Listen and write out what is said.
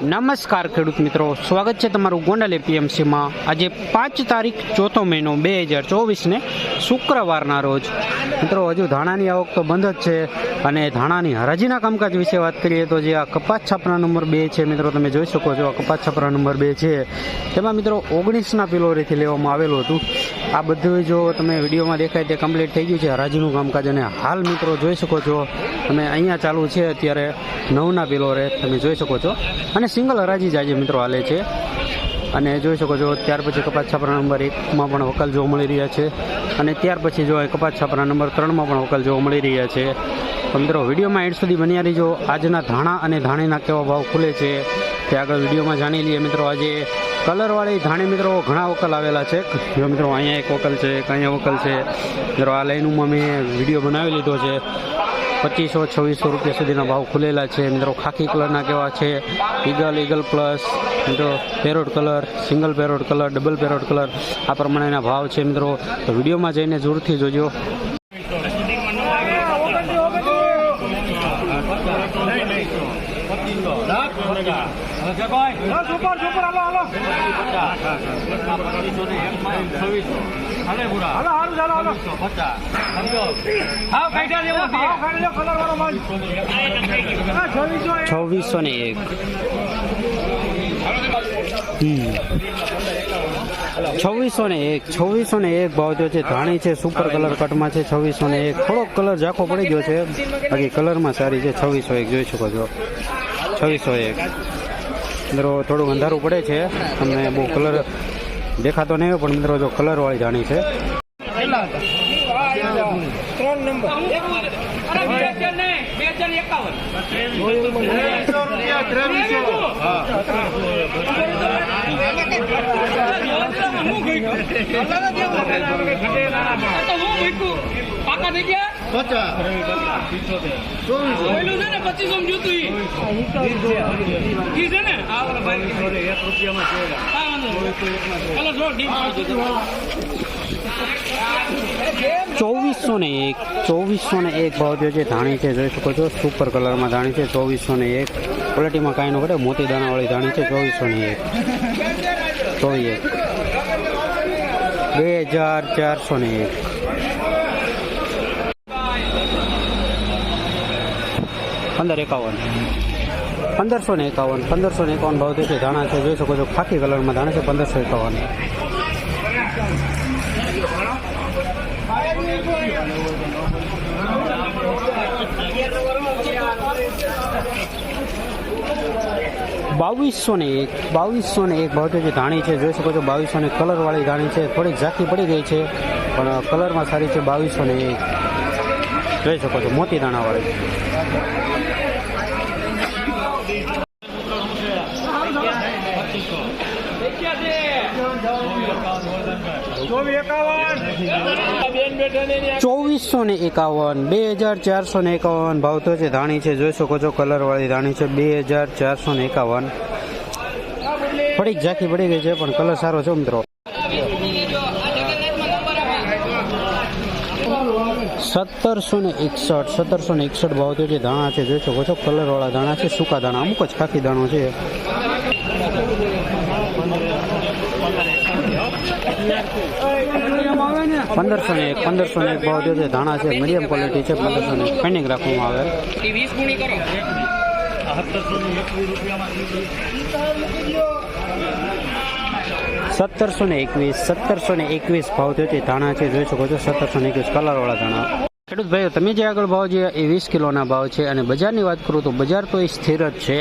નમસ્કાર ખેડૂત મિત્રો. સ્વાગત છે તમારું ગોંડલ એપીએમસીમાં. આજે પાંચ તારીખ ચોથો મહિનો બે હજાર ચોવીસને શુક્રવારના રોજ. મિત્રો, હજુ ધાણાની આવક તો બંધ જ છે અને ધાણાની હરાજીના કામકાજ વિશે વાત કરીએ તો જે આ કપાસ છાપરા નંબર બે છે, મિત્રો, તમે જોઈ શકો છો આ કપાસ છાપરા નંબર બે છે. તેમાં, મિત્રો, ઓગણીસના પિલોરીથી લેવામાં આવેલું હતું. આ બધું જો તમે વિડીયોમાં દેખાય તે કમ્પ્લીટ થઈ ગયું છે હરાજીનું કામકાજ અને હાલ, મિત્રો, જોઈ શકો છો. તમે અહીંયા ચાલુ છે, અત્યારે નવના પિલોરે, તમે જોઈ શકો છો. અને સિંગલ હરાજી જ આજે મિત્રો હાલે છે. અને જોઈ શકો છો, ત્યાર પછી કપાસ છાપરા નંબર એકમાં પણ વકલ જોવા મળી રહ્યા છે. અને ત્યાર પછી જો કપાસ છાપરા નંબર ત્રણમાં પણ વકલ જોવા મળી રહ્યા છે. મિત્રો, વિડીયોમાં એડ સુધી બન્યા રહીજો. આજના ધાણા અને ધાણીના કેવા ભાવ ખુલે છે તે આગળ વિડીયોમાં જાણી લઈએ. મિત્રો, આજે કલરવાળી ધાણી મિત્રો ઘણા વકલ આવેલા છે. જો મિત્રો, અહીંયા એક વકલ છે, એક અહીંયા વકલ છે. મિત્રો, આ લાઈનમાં મેં વીડિયો બનાવી લીધો છે. પચીસો, છવ્વીસો રૂપિયા સુધીના ભાવ ખુલેલા છે. મિત્રો ખાખી કલરના કેવા છે? ઈગલ ઈગલ પ્લસ, મિત્રો parrot colour, single parrot colour, double parrot colour, આ પ્રમાણેના ભાવ છે, મિત્રો. વિડીયોમાં જઈને જોરથી જોજો. સુપર હાલો હાલો હાલો હારું ચાલો હાલો હાવ કાઢ્યા જેવો હાવ કાઢી લો કલર વાળો માલ. છવ્વીસો ને એક. હમ. છવ્વીસો ને એક છવ્વીસો ને એક ભાવ જો છે ધાણી છે સુપર કલર કટમાં છે છવ્વીસો ને એક. થોડોક કલર ઝાખો પડી ગયો છે. બાકી કલરમાં સારી છે છવ્વીસો એક જોઈ શકો છો. છવ્વીસો એક. અંદર થોડું અંધારું પડે છે. તમને બહુ કલર દેખાતો નહીં હોય પણ મિત્રો જો કલર વાળી જાણી છે. પચાસ. પચીસો જોતું ઈ ને કરી દીધું. ચોવીસો ને એક ચોવીસો ને એક ભાવ જે છે ધાણી છે, જોઈ શકો છો સુપર કલરમાં ધાણી છે ચોવીસો ને એક. ક્વોલિટીમાં કાંઈ ન ઘટે, મોટી દાણાવાળી ધાણી છે ચોવીસો ને એક. ચોવીસ એક બે હજાર ચારસો ને એક. પંદર એકાવન. પંદરસો ને એકાવન, પંદરસો ને એકાવન ભાવ છે ધાણા છે, જોઈ શકો છો, ખાકી કલરમાં ધાણા છે, પંદરસો એકાવન. બાવીસો ને એક બાવીસો ને એક ભાવ જે ધાણી છે, જોઈ શકો છો બાવીસો ને કલર વાળી ધાણી છે, થોડીક ઝાંખી પડી ગઈ છે, પણ કલરમાં સારી છે બાવીસો ને એક. જોઈ શકો છો મોતી દાણા ચોવીસ ને એકાવન, બે હજાર ચારસો ને એકાવન ભાવ તો છે, ધાણી છે, જોઈ શકો છો કલર વાળી ધાણી છે, બે હજાર ચારસો ને એકાવન. થોડીક ઝાંખી પડી ગઈ છે, પણ કલર સારો છે, મિત્રો. સત્તરસો ને એકસઠ, સત્તરસો ને એકસઠ ભાવ તો જે ધાણા છે, જોઈ શકો છો કલર વાળા દાણા છે, સૂકા ધાણા, અમુક જ ખાખી દાણો છે. પંદરસો ને એક, પંદરસો ને એક ભાવ છે ધાણા છે મીડિયમ ક્વોલિટી છે, પંદરસો ને પેન્ડિંગ રાખવામાં આવે. સત્તરસો ને એકવીસ, સત્તરસો ને એકવીસ ભાવ થયો ધાણા છે, જોઈ શકો છો, સત્તરસો ને એકવીસ કલરવાળા ધાણા. ખેડૂત ભાઈઓ, તમે જે આગળ ભાવ જે, એ વીસ કિલોના ભાવ છે, અને બજારની વાત કરું તો બજાર તો એ સ્થિર જ છે.